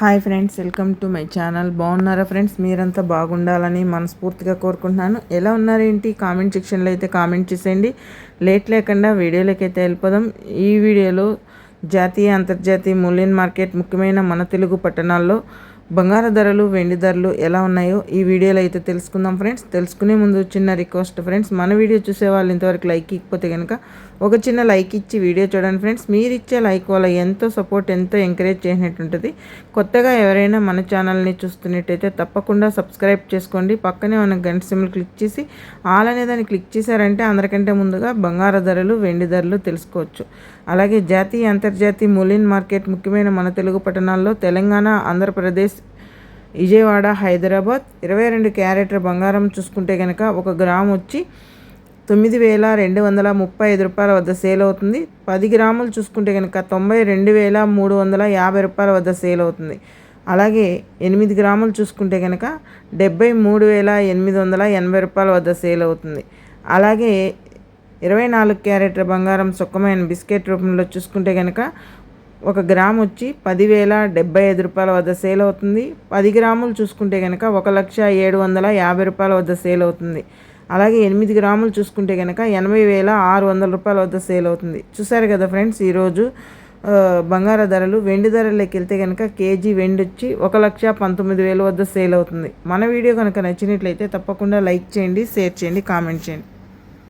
Hi friends welcome to my channel. బాగున్నారా friends? మీరంతా బాగుండాలని మనస్ఫూర్తిగా కోరుకుంటున్నాను. ఎలా ఉన్నారేంటి? కామెంట్ సెక్షన్లో అయితే కామెంట్ చేసేయండి. లేట్ లేకుండా వీడియోలోకి అయితే వెళ్ళిపోదాం. ఈ వీడియోలో జాతీయ అంతర్జాతీయ మూల్యం మార్కెట్ ముఖ్యమైన మన తెలుగు పట్టణాల్లో బంగారు ధరలు వెండి ధరలు ఎలా ఉన్నాయో ఈ వీడియోలో అయితే తెలుసుకుందాం ఫ్రెండ్స్. తెలుసుకునే ముందు చిన్న రిక్వెస్ట్ ఫ్రెండ్స్. మన వీడియో చూసే వాళ్ళు ఇంతవరకు లైక్ ఇకపోతే కనుక ఒక చిన్న లైక్ ఇచ్చి వీడియో చూడండి ఫ్రెండ్స్. మీరు ఇచ్చే లైక్ వల్ల ఎంతో సపోర్ట్ ఎంతో ఎంకరేజ్ చేసినట్టు ఉంటుంది కొత్తగా ఎవరైనా మన ఛానల్ని చూస్తున్నట్టయితే తప్పకుండా సబ్స్క్రైబ్ చేసుకోండి. పక్కనే మన గంట సిమ్లు క్లిక్ చేసి ఆల్ అనే దాన్ని క్లిక్ చేశారంటే అందరికంటే ముందుగా బంగారు ధరలు వెండి ధరలు తెలుసుకోవచ్చు. అలాగే జాతీయ అంతర్జాతీయ మూలిన్ మార్కెట్ ముఖ్యమైన మన తెలుగు పట్టణాల్లో తెలంగాణ ఆంధ్రప్రదేశ్ విజయవాడ హైదరాబాద్. ఇరవై రెండు క్యారెటర్ బంగారం చూసుకుంటే కనుక ఒక గ్రామ్ వచ్చి తొమ్మిది వేల రెండు వందల ముప్పై ఐదు రూపాయల వద్ద సేల్ అవుతుంది. పది గ్రాములు చూసుకుంటే కనుక తొంభై రెండు వేల మూడు వందల యాభై రూపాయల వద్ద సేల్ అవుతుంది. అలాగే ఎనిమిది గ్రాములు చూసుకుంటే కనుక డెబ్బై మూడు వేల ఎనిమిది వందల ఎనభై రూపాయల వద్ద సేల్ అవుతుంది. అలాగే ఇరవై నాలుగు క్యారెట్ల బంగారం సుఖమైన బిస్కెట్ రూపంలో చూసుకుంటే కనుక ఒక గ్రామ్ వచ్చి పదివేల డెబ్బై ఐదు రూపాయల వద్ద సేల్ అవుతుంది. పది గ్రాములు చూసుకుంటే కనుక ఒక లక్ష ఏడు వందల యాభై రూపాయల వద్ద సేల్ అవుతుంది. అలాగే ఎనిమిది గ్రాములు చూసుకుంటే కనుక ఎనభై వేల ఆరు వందల రూపాయల వద్ద సేల్ అవుతుంది. చూసారు కదా ఫ్రెండ్స్ ఈరోజు బంగార ధరలు వెండి ధరలోకి వెళ్తే కనుక కేజీ వెండి వచ్చి ఒక లక్ష పంతొమ్మిది వేల వద్ద సేల్ అవుతుంది. మన వీడియో కనుక నచ్చినట్లయితే తప్పకుండా లైక్ చేయండి షేర్ చేయండి కామెంట్ చేయండి.